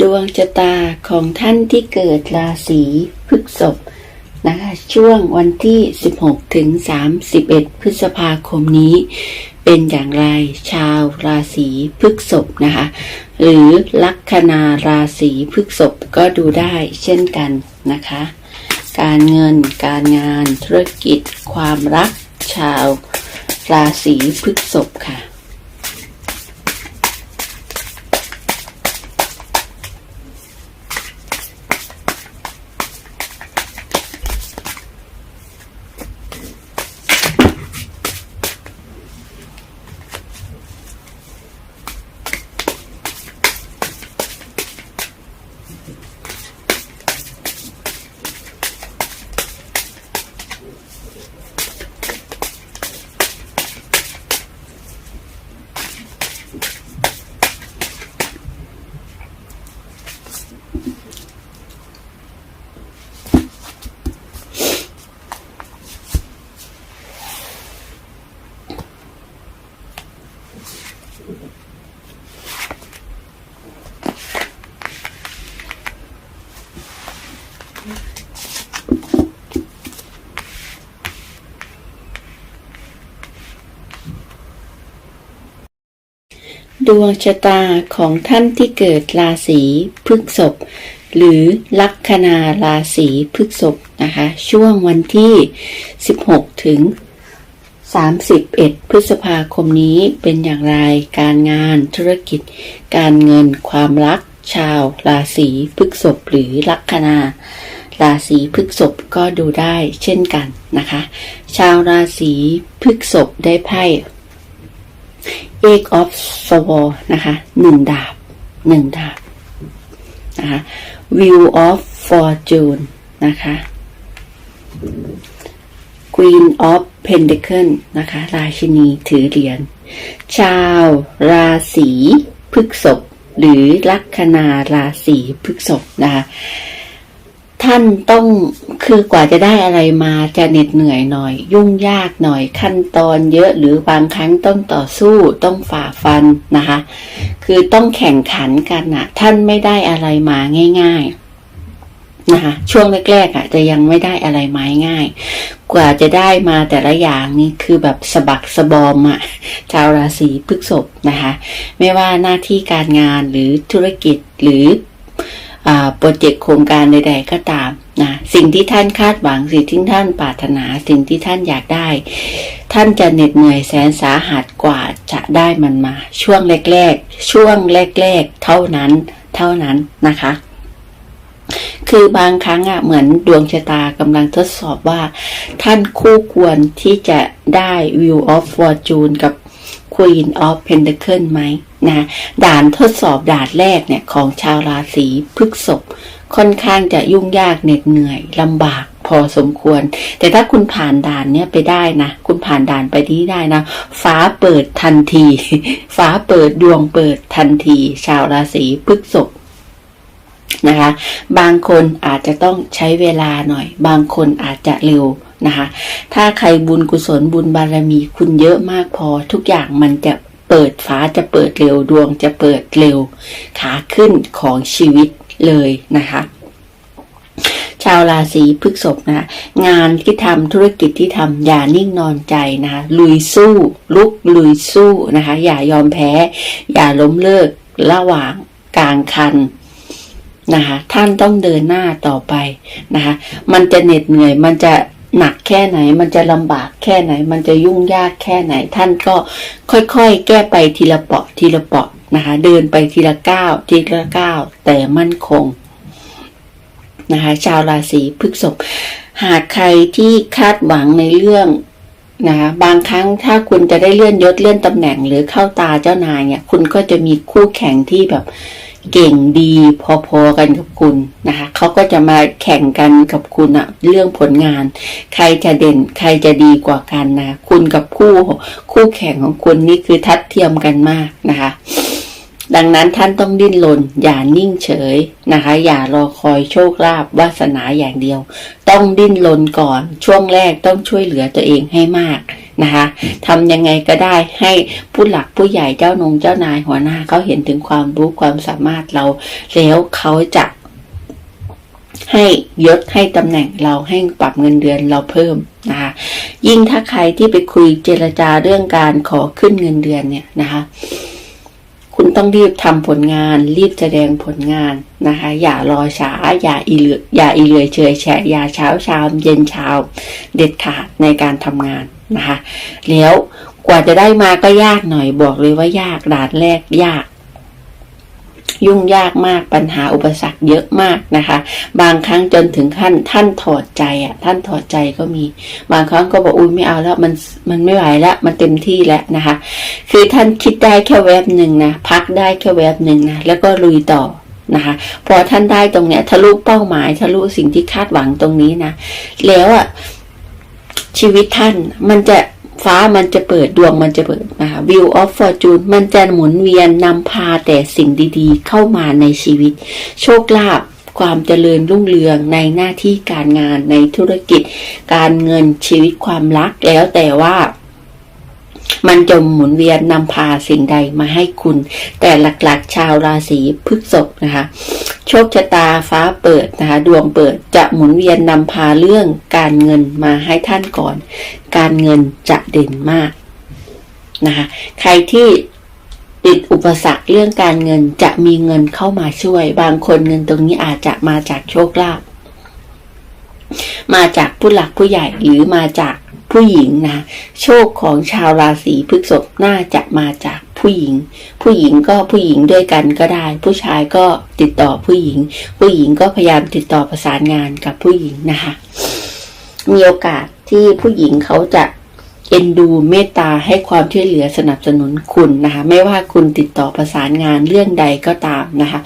ดวงชะตาของท่านที่เกิดราศีพฤษภนะคะช่วงวันที่ 16 ถึง 31 พฤษภาคมนี้ เป็นอย่างไรชาวราศีพฤษภนะคะ หรือลัคนาราศีพฤษภก็ดูได้เช่นกันนะคะ การเงินการงานธุรกิจ ความรักชาวราศีพฤษภค่ะ ดวงชะตาของท่านที่เกิดราศีพฤษภหรือลัคนาราศีพฤษภนะคะ ช่วงวันที่ 16 ถึง 31 พฤษภาคมนี้เป็นอย่างไรการงานธุรกิจ การเงินความรักชาวราศีพฤษภหรือลัคนาราศีพฤษภก็ดูได้เช่นกันนะคะ ชาวราศีพฤษภได้ไพ่ Eight of Swords นะคะหนึ่งดาบหนึ่งดาบนะคะ Wheel of Fortune นะคะ Queen of Pentacle นะคะราชินีถือเหรียญชาวราศีพฤกษภหรือลัคนาราศีพฤกษภนะคะ ท่านต้องคือกว่าจะได้อะไรมาจะเหน็ดเหนื่อยหน่อย ยุ่งยากหน่อยขั้นตอนเยอะหรือบางครั้งต้องต่อสู้ต้องฝ่าฟันนะคะ คือต้องแข่งขันกันนะท่านไม่ได้อะไรมาง่าย ๆนะคะช่วงแรกๆอะจะยังไม่ได้อะไรมาง่าย กว่าจะได้มาแต่ละอย่างนี่คือแบบสะบักสะบอมอะชาวราศีพฤษภนะคะ ไม่ว่าหน้าที่การงานหรือธุรกิจหรือ โปรเจกต์โครงการใด ๆ ก็ตามนะสิ่งที่ท่านคาดหวังสิ่งที่ท่านปรารถนาสิ่งที่ท่านอยากได้ ท่านจะเหน็ดเหนื่อยแสนสาหัสกว่าจะได้มันมา ช่วงแรกๆ ช่วงแรกๆ เท่านั้นเท่านั้นนะคะ คือบางครั้งอะเหมือนดวงชะตากำลังทดสอบว่า ท่านคู่ควรที่จะได้ View of Fortune กับ Queen of Pentacle ไหมนะด่านทดสอบด่านแรกเนี่ยของชาวราศีพฤษภค่อนข้างจะยุ่งยากเหน็ดเหนื่อยลำบากพอสมควร แต่ถ้าคุณผ่านด่านเนี้ยไปได้นะ คุณผ่านด่านไปนี้ได้นะ ฟ้าเปิดทันที ฟ้าเปิดดวงเปิดทันที ชาวราศีพฤษภนะคะ บางคนอาจจะต้องใช้เวลาหน่อย บางคนอาจจะเร็ว นะคะ ถ้าใครบุญกุศลบุญบารมีคุณเยอะมากพอ ทุกอย่างมันจะเปิดฟ้าจะเปิดเร็วดวงจะเปิดเร็วขาขึ้นของชีวิตเลยนะคะชาวราศีพฤษภนะงานที่ทำธุรกิจที่ทำอย่านิ่งนอนใจนะคะลุยสู้ลุกลุยสู้นะคะ อย่ายอมแพ้ อย่าล้มเลิกระหว่างกลางคันนะคะ ท่านต้องเดินหน้าต่อไปนะคะ มันจะเหน็ดเหนื่อยมันจะ หนักแค่ไหน มันจะลำบากแค่ไหน มันจะยุ่งยากแค่ไหน ท่านก็ค่อยๆ แก้ไปทีละเปาะทีละเปาะนะคะ เดินไปทีละก้าวทีละก้าวแต่มั่นคงนะคะชาวราศีพฤษภหากใครที่คาดหวังในเรื่องนะคะบางครั้งถ้าคุณจะได้เลื่อนยศเลื่อนตำแหน่งหรือเข้าตาเจ้านายเนี่ย คุณก็จะมีคู่แข่งที่แบบ เก่งดีพอๆกันกับคุณนะคะเขาก็จะมาแข่งกันกับคุณอะเรื่องผลงาน ใครจะเด่นใครจะดีกว่ากันนะ คุณกับคู่คู่แข่งของคุณนี่คือทัดเทียมกันมากนะคะ ดังนั้นท่านต้องดิ้นรนอย่านิ่งเฉยนะคะ อย่ารอคอยโชคลาภวาสนาอย่างเดียว ต้องดิ้นรนก่อนช่วงแรกต้องช่วยเหลือตัวเองให้มาก นะคะทำยังไงก็ได้ให้ผู้หลักผู้ใหญ่เจ้านงเจ้านายหัวหน้าเขาเห็นถึงความรู้ความสามารถเรา แล้วเขาจะให้ยศให้ตำแหน่งเราให้ปรับเงินเดือนเราเพิ่มนะคะยิ่งถ้าใครที่ไปคุยเจรจาเรื่องการขอขึ้นเงินเดือนเนี่ยนะคะคุณต้องรีบทำผลงาน รีบแสดงผลงานนะคะ อย่ารอช้าอย่าอีเหลืออย่าอีเหลือเฉยแฉะอย่าเช้าชามเย็นเช้าเด็ดขาดในการทำงาน นะคะแล้วกว่าจะได้มาก็ยากหน่อยบอกเลยว่ายากด่านแรกยาก ยุ่งยากมากปัญหาอุปสรรคเยอะมากนะคะ บางครั้งจนถึงขั้นท่านถอดใจอะ ท่านถอดใจก็มี บางครั้งก็บอกอุ้ยไม่เอาแล้วมันมันไม่ไหวแล้วมันเต็มที่แล้วนะคะ คือท่านคิดได้แค่แวบหนึ่งนะพักได้แค่แวบหนึ่งนะแล้วก็ลุยต่อนะคะพอท่านได้ตรงเนี้ยทะลุเป้าหมายทะลุสิ่งที่คาดหวังตรงนี้นะแล้วอะ ชีวิตท่าน มันจะฟ้ามันจะเปิดดวงมันจะเปิดนะคะ View of Fortune มันจะหมุนเวียนนำพาแต่สิ่งดีๆ เข้ามาในชีวิต โชคลาภความเจริญรุ่งเรืองในหน้าที่การงานในธุรกิจ การเงินชีวิตความรักแล้วแต่ว่า มันจะหมุนเวียนนำพาสิ่งใดมาให้คุณ แต่หลักๆ ชาวราศีพฤษภนะคะ โชคชะตาฟ้าเปิดนะคะ ดวงเปิดจะหมุนเวียนนำพาเรื่องการเงินมาให้ท่านก่อน การเงินจะเด่นมากนะคะ ใครที่ติดอุปสรรคเรื่องการเงินจะมีเงินเข้ามาช่วย บางคนเงินตรงนี้อาจจะมาจากโชคลาภมาจากผู้หลักผู้ใหญ่หรือมาจาก ผู้หญิงนะ โชคของชาวราศีพฤษภน่าจะมาจากผู้หญิง ผู้หญิงก็ผู้หญิงด้วยกันก็ได้ ผู้ชายก็ติดต่อผู้หญิง ผู้หญิงก็พยายามติดต่อประสานงานกับผู้หญิงนะคะ มีโอกาสที่ผู้หญิงเขาจะเอ็นดูเมตตาให้ความช่วยเหลือสนับสนุนคุณนะคะ ไม่ว่าคุณติดต่อประสานงานเรื่องใดก็ตามนะคะ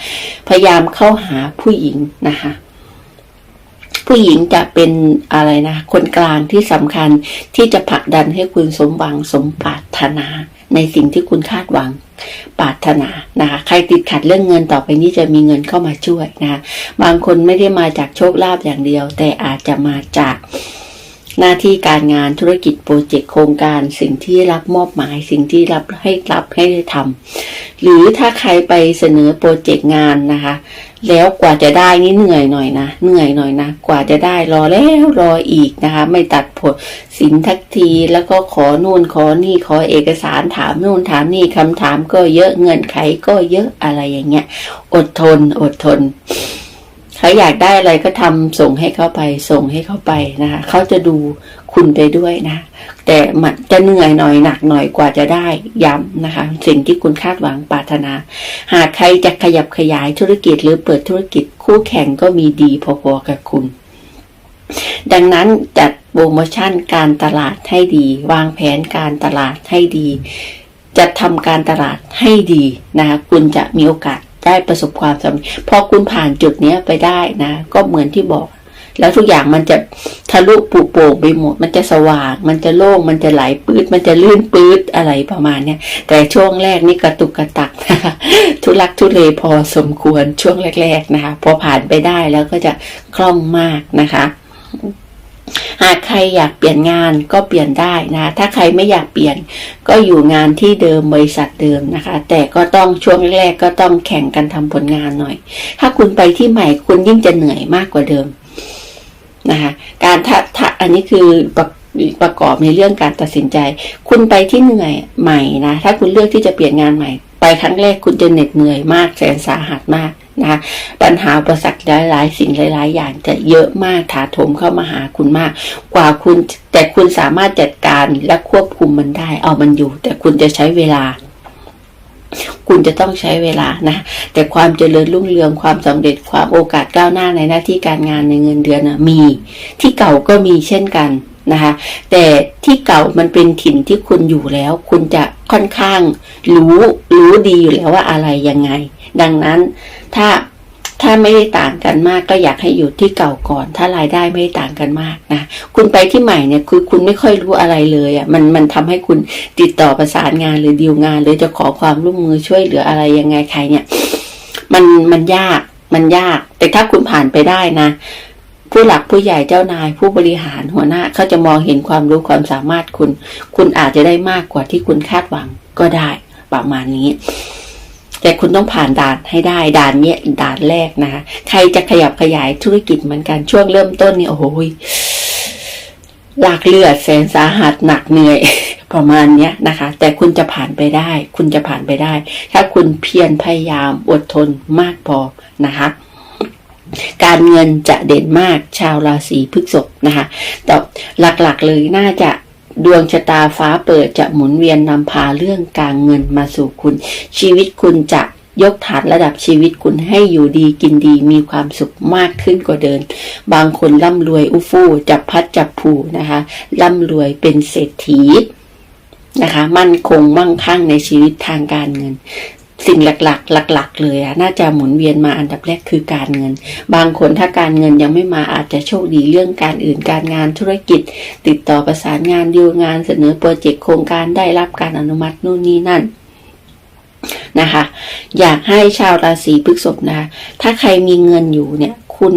พยายามเข้าหาผู้หญิงนะคะ ผู้หญิงจะเป็นอะไรนะ คนกลางที่สำคัญที่จะผลักดันให้คุณสมหวังสมปรารถนา ในสิ่งที่คุณคาดหวังปรารถนานะคะ ใครติดขัดเรื่องเงินต่อไปนี้จะมีเงินเข้ามาช่วยนะคะ บางคนไม่ได้มาจากโชคลาภอย่างเดียว แต่อาจจะมาจาก หน้าที่การงานธุรกิจโปรเจกต์โครงการ สิ่งที่รับมอบหมาย สิ่งที่รับให้รับให้ทำหรือถ้าใครไปเสนอโปรเจกต์งานนะคะ แล้วกว่าจะได้นี่เหนื่อยหน่อยนะเหนื่อยหน่อยนะกว่าจะได้รอแล้วรออีกนะคะ ไม่ตัดผลสินทักทีแล้วก็ขอนู่นขอนี่ขอเอกสารถามนู่นถามนี่คำถามก็เยอะเงินไขก็เยอะอะไรอย่างเงี้ย อดทนอดทน เขาอยากได้อะไรก็ทำส่งให้เขาไป ส่งให้เขาไปนะคะเขาจะดูคุณไปด้วยนะ แต่มันจะเหนื่อยหน่อยหนักหน่อยกว่าจะได้ย้ำนะคะ สิ่งที่คุณคาดหวังปรารถนา หากใครจะขยับขยายธุรกิจหรือเปิดธุรกิจคู่แข่งก็มีดีพอๆกับคุณ ดังนั้นจัดโปรโมชั่นการตลาดให้ดี วางแผนการตลาดให้ดี จัดทำการตลาดให้ดีนะคะคุณจะมีโอกาส ได้ประสบความสำเร็จพอคุณผ่านจุดเนี้ยไปได้นะ ก็เหมือนที่บอก แล้วทุกอย่างมันจะทะลุปุโป่งไปหมด มันจะสว่าง มันจะโล่ง มันจะไหลปืดมันจะลื่นปืดอะไรประมาณเนี้ยแต่ช่วงแรกนี่กระตุกกระตักนะคะทุลักทุเลพอสมควรช่วงแรก ๆนะคะ พอผ่านไปได้แล้วก็จะคล่องมากนะคะ หากใครอยากเปลี่ยนงานก็เปลี่ยนได้นะ ถ้าใครไม่อยากเปลี่ยนก็อยู่งานที่เดิมบริษัทเดิมนะคะ แต่ก็ต้องช่วงแรกๆก็ต้องแข่งกันทำผลงานหน่อย ถ้าคุณไปที่ใหม่คุณยิ่งจะเหนื่อยมากกว่าเดิมนะคะ การถ้าถ้าอันนี้คือประประกอบในเรื่องการตัดสินใจ คุณไปที่เหนื่อยใหม่นะ ถ้าคุณเลือกที่จะเปลี่ยนงานใหม่ ไปครั้งแรกคุณจะเหน็ดเหนื่อยมากแสนสาหัสมาก นะคะปัญหาประสักหลาย ๆ สิ่งหลาย ๆ อย่างจะเยอะมากถาโถมเข้ามาหาคุณมาก กว่าคุณแต่คุณสามารถจัดการและควบคุมมันได้ เอามันอยู่ แต่คุณจะใช้เวลา คุณจะต้องใช้เวลานะ แต่ความเจริญรุ่งเรืองความสำเร็จความโอกาสก้าวหน้าในหน้าที่การงานในเงินเดือนนะมี ที่เก่าก็มีเช่นกัน นะคะ แต่ที่เก่ามันเป็นถิ่นที่คุณอยู่แล้ว คุณจะค่อนข้างรู้รู้ดีอยู่แล้วว่าอะไรยังไง ดังนั้นถ้าถ้าไม่ได้ต่างกันมากก็อยากให้อยู่ที่เก่าก่อน ถ้ารายได้ไม่ได้ต่างกันมากนะคุณไปที่ใหม่เนี่ยคือคุณไม่ค่อยรู้อะไรเลยอะมันมันทำให้คุณติดต่อประสานงานหรือดีลงาน หรือจะขอความร่วมมือช่วยเหลืออะไรยังไงใครเนี่ย มันมันยากมันยาก แต่ถ้าคุณผ่านไปได้นะ ผู้หลักผู้ใหญ่เจ้านายผู้บริหารหัวหน้าเขาจะมองเห็นความรู้ความสามารถคุณ คุณอาจจะได้มากกว่าที่คุณคาดหวังก็ได้ประมาณนี้ แต่คุณต้องผ่านด่านให้ได้ด่านเนี้ยด่านแรกนะคะใครจะขยับขยายธุรกิจเหมือนกันช่วงเริ่มต้นนี่โอ้โหยลากเลือดแสนสาหัสหนักเหนื่อยประมาณเนี้ยนะคะ แต่คุณจะผ่านไปได้ คุณจะผ่านไปได้ ถ้าคุณเพียรพยายามอดทนมากพอนะคะ การเงินจะเด่นมากชาวราศีพฤษภนะคะแต่หลักๆเลยน่าจะดวงชะตาฟ้าเปิดจะหมุนเวียนนำพาเรื่องการเงินมาสู่คุณ ชีวิตคุณจะยกฐานระดับชีวิตคุณให้อยู่ดีกินดีมีความสุขมากขึ้นกว่าเดิมบางคนร่ำรวยอุฟู่จับพัดจับผูนะคะร่ำรวยเป็นเศรษฐีนะคะ มั่นคงมั่งคั่งในชีวิตทางการเงิน สิ่งหลักๆ หลัก ๆ เลยอะน่าจะหมุนเวียนมาอันดับแรกคือการเงิน บางคนถ้าการเงินยังไม่มาอาจจะโชคดีเรื่องการอื่นการงานธุรกิจ ติดต่อประสานงานดีลงานเสนอโปรเจกต์โครงการได้รับการอนุมัตินู่นนี่นั่นนะคะ อยากให้ชาวราศีพฤษภนะคะถ้าใครมีเงินอยู่เนี่ย คุณ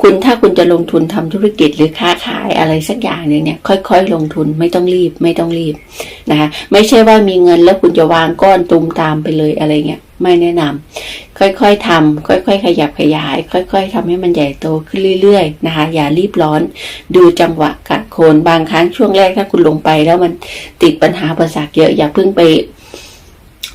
คุณถ้าคุณจะลงทุนทำธุรกิจหรือค้าขายอะไรสักอย่างหนึ่งเนี่ยค่อยๆ ลงทุนไม่ต้องรีบไม่ต้องรีบนะคะไม่ใช่ว่ามีเงินแล้วคุณจะวางก้อนตุมตามไปเลยอะไรเงี้ยไม่แนะนำค่อยๆทำค่อยๆ ขยับขยาย ค่อย ๆทำให้มันใหญ่โตขึ้นเรื่อยๆนะคะอย่ารีบร้อน ดูจังหวะกัดโคนบางครั้งช่วงแรกถ้าคุณลงไปแล้วมันติดปัญหาประสาเยอะอย่าเพิ่งไป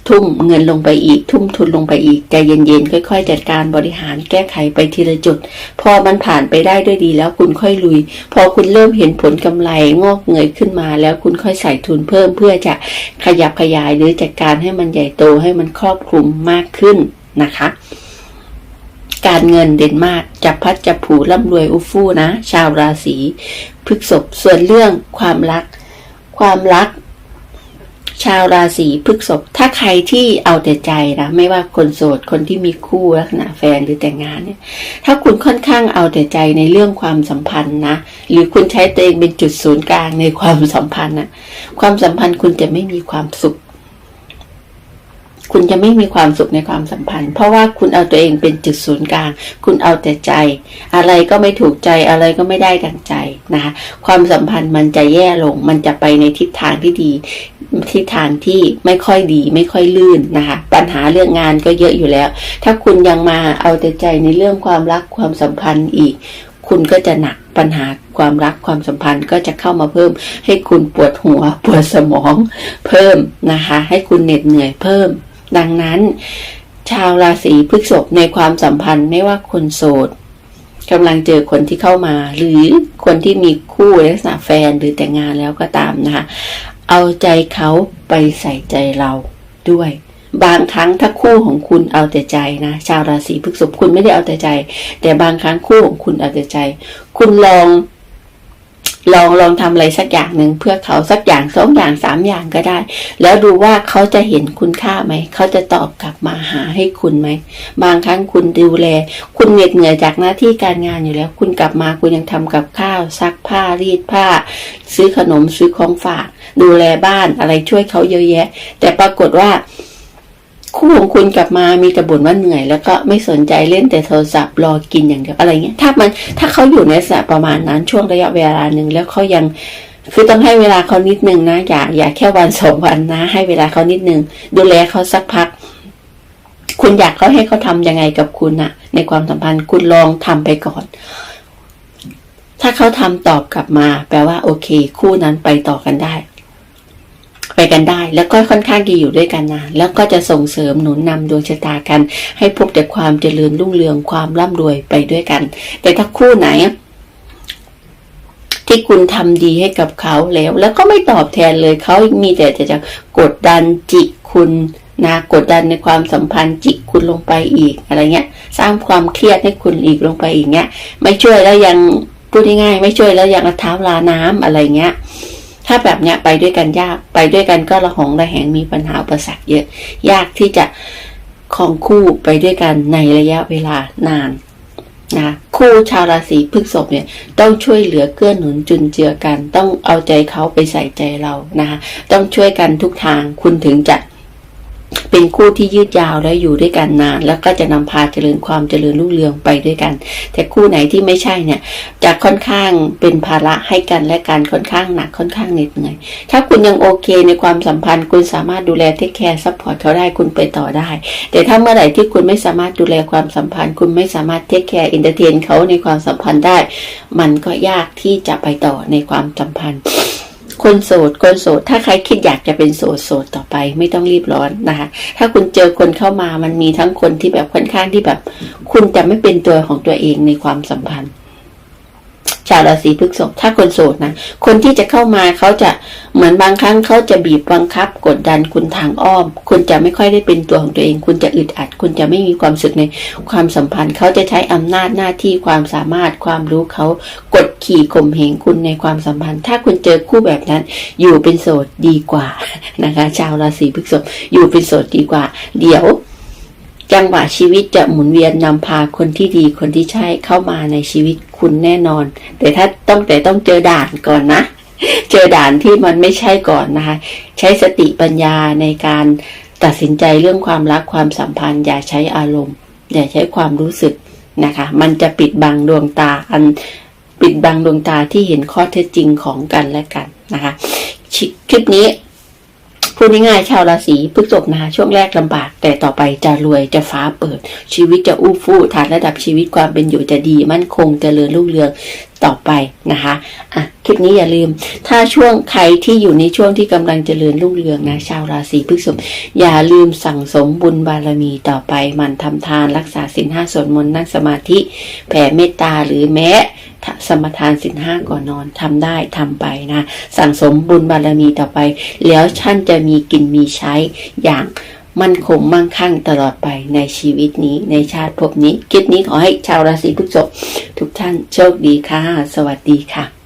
ทุ่มเงินลงไปอีก ทุ่มทุนลงไปอีกใจเย็นๆค่อย ๆ จัดการบริหารแก้ไขไปทีละจุด พอมันผ่านไปได้ด้วยดีแล้วคุณค่อยลุย พอคุณเริ่มเห็นผลกำไรงอกเงยขึ้นมาแล้วคุณค่อยใส่ทุนเพิ่มเพื่อจะขยับขยายหรือจัดการให้มันใหญ่โตให้มันครอบคลุมมากขึ้นนะคะการเงินเด่นมากจับพัดจับผูร่ำรวยอุฟู่นะ ชาวราศีพฤษภส่วนเรื่องความรัก ความรัก ชาวราศีพฤษภถ้าใครที่เอาแต่ใจนะไม่ว่าคนโสดคนที่มีคู่ลักษณะแฟนหรือแต่งงานเนี่ย ถ้าคุณค่อนข้างเอาแต่ใจในเรื่องความสัมพันธ์นะหรือคุณใช้ตัวเองเป็นจุดศูนย์กลางในความสัมพันธ์นะความสัมพันธ์คุณจะไม่มีความสุข คุณจะไม่มีความสุขในความสัมพันธ์ เพราะว่าคุณเอาตัวเองเป็นจุดศูนย์กลาง คุณเอาแต่ใจ อะไรก็ไม่ถูกใจอะไรก็ไม่ได้ดังใจนะคะความสัมพันธ์มันจะแย่ลง มันจะไปในทิศทางที่ดี ทิศทางที่ไม่ค่อยดีไม่ค่อยลื่นนะคะ ปัญหาเรื่องงานก็เยอะอยู่แล้ว ถ้าคุณยังมาเอาแต่ใจในเรื่องความรักความสัมพันธ์อีก คุณก็จะหนักปัญหาความรักความสัมพันธ์ก็จะเข้ามาเพิ่ม ให้คุณปวดหัวปวดสมองเพิ่มนะคะ ให้คุณเหน็ดเหนื่อยเพิ่ม ดังนั้น ชาวราศีพฤษภในความสัมพันธ์ไม่ว่าคนโสดกำลังเจอคนที่เข้ามา หรือคนที่มีคู่ลักษณะแฟนหรือแต่งงานแล้วก็ตามนะคะ เอาใจเขาไปใส่ใจเราด้วย บางครั้งถ้าคู่ของคุณเอาแต่ใจนะ ชาวราศีพฤษภคุณไม่ได้เอาแต่ใจ แต่บางครั้งคู่ของคุณเอาแต่ใจ คุณลอง ลองลองทำอะไรสักอย่างหนึ่งเพื่อเขาสักอย่างสองอย่างสามอย่างก็ได้ แล้วดูว่าเขาจะเห็นคุณค่าไหม เขาจะตอบกลับมาหาให้คุณไหม บางครั้งคุณดูแล คุณเหน็ดเหนื่อยจากหน้าที่การงานอยู่แล้ว คุณกลับมาคุณยังทำกับข้าว ซักผ้ารีดผ้า ซื้อขนมซื้อของฝาก ดูแลบ้านอะไรช่วยเขาเยอะแยะ แต่ปรากฏว่า คู่ของคุณกลับมามีแต่บ่นว่าเหนื่อย แล้วก็ไม่สนใจเล่นแต่โทรศัพท์รอกินอย่างเดียวอะไรเงี้ยถ้ามันถ้าเขาอยู่ในลักษณะประมาณนั้นช่วงระยะเวลาหนึ่งแล้วเขายังคือต้องให้เวลาเขานิดนึงนะอย่าอย่าแค่วันสองวันนะ ให้เวลาเขานิดนึงดูแลเขาสักพัก คุณอยากเขาให้เขาทำยังไงกับคุณอะในความสัมพันธ์คุณลองทำไปก่อน ถ้าเขาทำตอบกลับมา แปลว่าโอเค คู่นั้นไปต่อกันได้ ไปกันได้ แล้วก็ค่อนข้างจะอยู่ด้วยกันนานแล้วก็จะส่งเสริมหนุนนำดวงชะตากัน ให้พบแต่ความเจริญรุ่งเรืองความร่ำรวยไปด้วยกัน แต่ถ้าคู่ไหนที่คุณทำดีให้กับเขาแล้ว แล้วก็ไม่ตอบแทนเลยเขามีแต่จะจะกดดันจิกคุณนะกดดันในความสัมพันธ์จิกคุณลงไปอีกอะไรเงี้ย สร้างความเครียดให้คุณอีกลงไปอีกเงี้ย ไม่ช่วยแล้วยังพูดง่ายๆไม่ช่วยแล้วยังเอาท้าลาน้ำอะไรเงี้ย ถ้าแบบเนี้ยไปด้วยกันยากไปด้วยกันก็ระหองระแหงมีปัญหาอุปสรรคเยอะ ยากที่จะของคู่ไปด้วยกันในระยะเวลานานนะคู่ชาวราศีพฤษภเนี่ยต้องช่วยเหลือเกื้อหนุนจุนเจือกัน ต้องเอาใจเขาไปใส่ใจเรานะคะต้องช่วยกันทุกทางคุณถึงจะ เป็นคู่ที่ยืดยาวและอยู่ด้วยกันนาน แล้วก็จะนำพาเจริญความเจริญรุ่งเรืองไปด้วยกัน แต่คู่ไหนที่ไม่ใช่เนี่ยจะค่อนข้างเป็นภาระให้กันและกันค่อนข้างหนักค่อนข้างเหน็ดเหนื่อย ถ้าคุณยังโอเคในความสัมพันธ์ คุณสามารถดูแลเทคแคร์ซัพพอร์ตเขาได้คุณไปต่อได้ แต่ถ้าเมื่อไหร่ที่คุณไม่สามารถดูแลความสัมพันธ์ คุณไม่สามารถเทคแคร์อินเตอร์เทนเขาในความสัมพันธ์ได้ มันก็ยากที่จะไปต่อในความสัมพันธ์ คนโสดคนโสด ถ้าใครคิดอยากจะเป็นโสดโสดต่อไป ไม่ต้องรีบร้อนนะคะ ถ้าคุณเจอคนเข้ามามันมีทั้งคนที่แบบค่อนข้างที่แบบ คุณจะไม่เป็นตัวของตัวเองในความสัมพันธ์ ชาวราศีพฤษภถ้าคนโสดนะ คนที่จะเข้ามาเขาจะเหมือนบางครั้งเขาจะบีบบังคับ กดดันคุณทางอ้อม คุณจะไม่ค่อยได้เป็นตัวของตัวเอง คุณจะอึดอัด คุณจะไม่มีความสุขในความสัมพันธ์ เขาจะใช้อำนาจหน้าที่ความสามารถความรู้เขากดขี่ข่มเหงคุณในความสัมพันธ์ ถ้าคุณเจอคู่แบบนั้น อยู่เป็นโสดดีกว่านะคะ ชาวราศีพฤษภอยู่เป็นโสดดีกว่า เดี๋ยว จังหวะชีวิตจะหมุนเวียนนำพาคนที่ดีคนที่ใช่เข้ามาในชีวิตคุณแน่นอน แต่ถ้าต้องแต่ต้องเจอด่านก่อนนะ เจอด่านที่มันไม่ใช่ก่อนนะคะ ใช้สติปัญญาในการตัดสินใจเรื่องความรักความสัมพันธ์ อย่าใช้อารมณ์ อย่าใช้ความรู้สึกนะคะ มันจะปิดบังดวงตาอันปิดบังดวงตาที่เห็นข้อเท็จจริงของกันและกันนะคะคลิปนี้ พูดง่ายๆชาวราศีพฤษภนะคะช่วงแรกลำบาก แต่ต่อไปจะรวยจะฟ้าเปิด ชีวิตจะอู้ฟู่ฐานระดับชีวิตความเป็นอยู่จะดี มั่นคงจเจริญรุ่งเรืองต่อไปนะคะอะคลิปนี้อย่าลืม ถ้าช่วงใครที่อยู่ในช่วงที่กำลังจเจริญรุ่งเรืองนะชาวราศีพฤษภอย่าลืมสั่งสมบุญบารมีต่อไปมันทำทานรักษาศีลห้าสวดมนต์นั่งสมาธิแผ่เมตตาหรือแม้ สมทานสินห้าก่อนนอนทำได้ทำไปนะ สั่งสมบุญบารมีต่อไป แล้วท่านจะมีกินมีใช้อย่างมั่นคงมั่งคั่งตลอดไปในชีวิตนี้ในชาติภพนี้ คิดนี้ขอให้ชาวราศีพฤษภทุกท่านโชคดีค่ะ สวัสดีค่ะ